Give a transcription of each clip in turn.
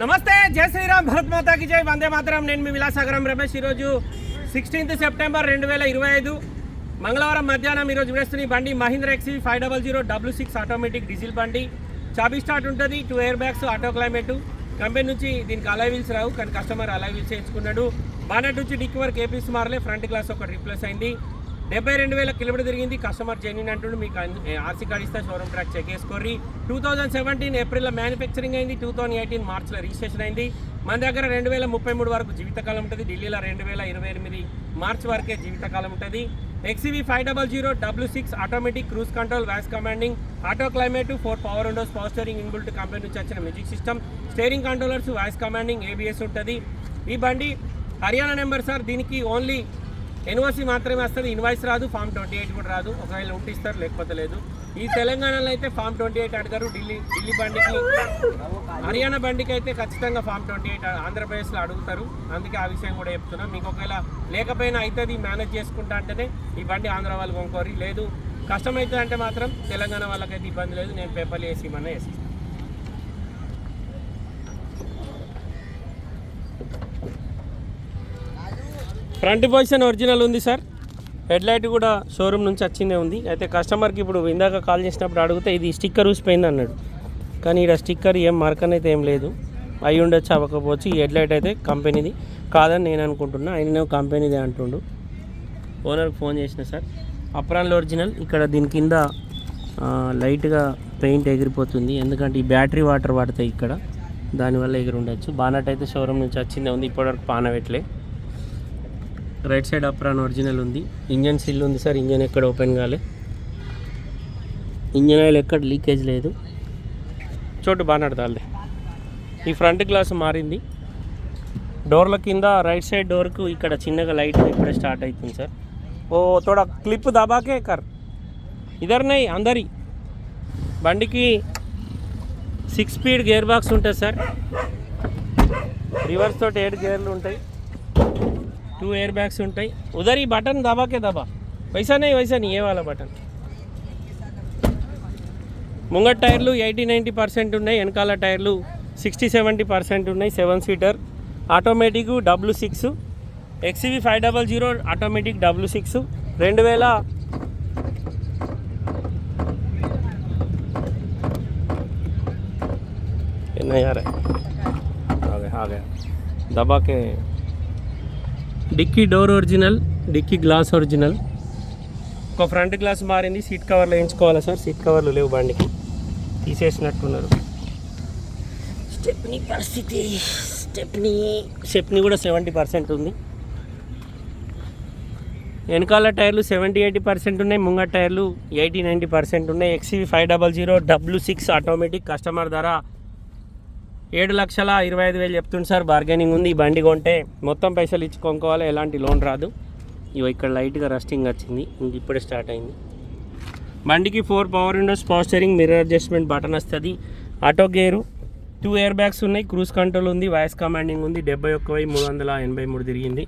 నమస్తే జై శ్రీరామ్ భరత్ మాతాకి జై. వందే మాతరం. నేను మీ విలాసాగరం రమేష్. ఈరోజు సిక్స్టీన్త్ సెప్టెంబర్ రెండు వేల ఇరవై ఐదు మంగళవారం మధ్యాహ్నం ఈరోజు వేస్తున్న బండి Mahindra ఎక్సీ five double zero W six automatic diesel బండి. చాబీ స్టార్ట్ ఉంటుంది two air bags auto climate. Company నుంచి దీనికి అలైవిల్స్ రావు కానీ కస్టమర్ అలైవిల్స్ చేయించుకున్నాడు. బానెట్ నుంచి డిక్కి వరకు ఏపీస్ మారలే ఫ్రంట్ గ్లాస్ ఒకటి రీప్లేస్ అయింది. డెబ్బై రెండు వేల కిలోమీటర్ తిరిగింది. కస్టమర్ జెన్యున్ అంటుండు. మీకు ఆర్సీ కార్డ్ ఇస్తే షోరూమ్ ట్రాక్ చెక్ చేసుకోర్రి. టూ థౌజండ్ సెవెంటీన్ ఏప్రిల్లో మ్యానుఫ్యాక్చరింగ్ అయింది. టూ థౌసండ్ ఎయిటీన్ మార్చ్లో రిజిస్ట్రేషన్ అయింది. మన దగ్గర రెండు వేల ముప్పై మూడు వరకు జీవితకాలం ఉంటుంది. ఢిల్లీలో రెండు వేల ఇరవై ఎనిమిది మార్చ్ వరకే జీవితకాలం ఉంటుంది. XUV five double zero W six automatic cruise control voice commanding auto climate four power windows power steering inbuilt company నుంచి వచ్చిన music system steering controllers voice commanding ABS ఉంటుంది. ఈ బండి హర్యానా నెంబర్ సార్ దీనికి ఓన్లీ ఎన్ఓసి మాత్రమే వస్తుంది invoice రాదు form twenty eight కూడా రాదు. ఒకవేళ ఉంటే ఇస్తారు లేకపోతే లేదు. ఈ తెలంగాణలో అయితే ఫామ్ ట్వంటీ ఎయిట్ అడిగారు ఢిల్లీ ఢిల్లీ బండికి. హర్యానా బండికి అయితే ఖచ్చితంగా ఫామ్ ట్వంటీ ఎయిట్ ఆంధ్రప్రదేశ్లో అడుగుతారు. అందుకే ఆ విషయం కూడా చెప్తున్నాం. మీకు ఒకవేళ లేకపోయినా అవుతుంది మేనేజ్ చేసుకుంటా అంటేనే ఈ బండి ఆంధ్ర వాళ్ళు కొనుక్కోరు. లేదు కష్టం అవుతుంది అంటే మాత్రం తెలంగాణ వాళ్ళకైతే ఇబ్బంది లేదు. నేను పేపర్లు వేసి ఇవ్వమన్నా వేసి ఫ్రంట్ పొజిషన్ ఒరిజినల్ ఉంది సార్. హెడ్ లైట్ కూడా షోరూమ్ నుంచి వచ్చిందే ఉంది. అయితే కస్టమర్కి ఇప్పుడు ఇందాక కాల్ చేసినప్పుడు అడిగితే ఇది స్టిక్కర్ ఊసిపోయింది అన్నాడు. కానీ ఇక్కడ స్టిక్కర్ ఏం మార్కన్ అయితే ఏం లేదు. అయి ఉండొచ్చు అవ్వకపోవచ్చు. ఈ హెడ్ లైట్ అయితే కంపెనీది. కాదని నేను అనుకుంటున్నా. ఆయన కంపెనీదే అంటుండు. ఓనర్కి ఫోన్ చేసిన సార్. అప్రాన్లో ఒరిజినల్. ఇక్కడ దీని కింద లైట్గా పెయింట్ ఎగిరిపోతుంది. ఎందుకంటే ఈ బ్యాటరీ వాటర్ పడతాయి ఇక్కడ. దానివల్ల ఎగిరి ఉండొచ్చు. బానట్ అయితే షోరూమ్ నుంచి వచ్చిందే ఉంది. ఇప్పటివరకు పానవెట్లే. రైట్ సైడ్ అప్రాన్ ఒరిజినల్ ఉంది. ఇంజన్ సిల్ ఉంది సార్ ఇంజన్ ఎక్కడ ఓపెన్ కాలే. ఇంజన్ ఆయిల్ ఎక్కడ లీకేజ్ లేదు. చోటు బాగా నడతాలే ఈ ఫ్రంట్ గ్లాస్ మారింది. డోర్ల కింద రైట్ సైడ్ డోర్కు ఇక్కడ చిన్నగా లైట్ ఇప్పుడే స్టార్ట్ అవుతుంది సార్. ఓ తోడ క్లిప్ దబాకే కర్. ఇదర్నై అందరి. బండికి సిక్స్ స్పీడ్ గేర్ బాక్స్ ఉంటుంది సార్. రివర్స్ తోటి ఏడు గేర్లు ఉంటాయి. టూ ఎయిర్ బ్యాగ్స్ ఉంటాయి ఉదర్ ఈ బటన్ దబాకే దబా వైసా नहीं वैसा नहीं ये वाला బటన్ ముంగట్ టైర్లు ఎయిటీ నైంటీ పర్సెంట్ ఉన్నాయి వెనకాల టైర్లు సిక్స్టీ సెవెంటీ పర్సెంట్ ఉన్నాయి seven seater automatic W six XV five double zero automatic W six రెండు వేల ఎన్న యార్ ఆగే ఆగే దబాకే dickey door original dickey glass original. ఒక ఫ్రంట్ గ్లాస్ మారింది సీట్ కవర్లు వేయించుకోవాలా సార్? సీట్ కవర్లు లేవు బండికి. తీసేసినట్టున్నారు. స్టెప్నీ పరిస్థితి స్టెప్నీ. స్టెప్నీ కూడా సెవెంటీ పర్సెంట్ ఉంది. వెనకాల టైర్లు సెవెంటీ ఎయిటీ పర్సెంట్ ఉన్నాయి ముంగ టైర్లు ఎయిటీ నైంటీ పర్సెంట్ ఉన్నాయి. XUV five double zero W six automatic customer ధర ఏడు లక్షల ఇరవై ఐదు వేలు చెప్తుంది సార్ బార్గెనింగ్ ఉంది. ఈ బండి కొంటే మొత్తం పైసలు ఇచ్చి ఎలాంటి లోన్ రాదు. ఇవి ఇక్కడ లైట్గా రస్టింగ్ వచ్చింది. ఇంక ఇప్పుడే స్టార్ట్ అయింది. బండికి four power windows power steering mirror adjustment button వస్తుంది. Auto gear two air bags ఉన్నాయి. క్రూజ్ కంట్రోల్ ఉంది వాయిస్ కమాండింగ్ ఉంది. డెబ్బై ఒక్క వెయ్యి మూడు వందల ఎనభై మూడు తిరిగింది.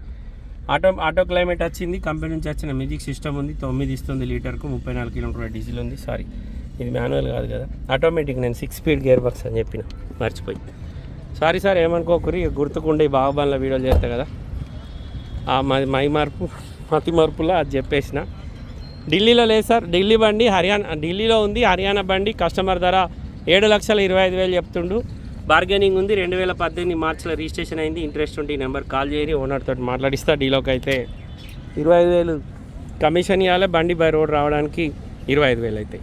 ఆటో ఆటో క్లైమేట్ వచ్చింది. కంపెనీ నుంచి వచ్చిన మ్యూజిక్ సిస్టమ్ ఉంది. తొమ్మిది ఇస్తుంది లీటర్కు ముప్పై నాలుగు కిలోమీటర్ల డీజిల్ ఉంది. సారీ ఇది మాన్యువల్ కాదు కదా. ఆటోమేటిక్ నేను సిక్స్ స్పీడ్ గేర్ బాక్స్ అని చెప్పిన. మర్చిపోయి. సారీ సార్ ఏమనుకోకరి గుర్తుకుండే ఈ బాహుబాన్ల వీడియోలు చేస్తా కదా. ఆ మై మార్పు మతి మార్పులో అది చెప్పేసిన. ఢిల్లీలో లేదు సార్ ఢిల్లీ బండి హర్యానా ఢిల్లీలో ఉంది హర్యానా బండి కస్టమర్ ధర ఏడు లక్షల ఇరవై ఐదు వేలు చెప్తుండు. బార్గెనింగ్ ఉంది రెండు వేల పద్దెనిమిది మార్చిలో రిజిస్ట్రేషన్ అయింది. ఇంట్రెస్ట్ ఉంటే ఈ నెంబర్ కాల్ చేయరి ఓనర్ తోటి మాట్లాడిస్తా డీలోకి అయితే. ఇరవై ఐదు వేలు. కమిషన్ ఇవ్వాలి బండి బై రోడ్ రావడానికి ఇరవై ఐదు వేలు అవుతాయి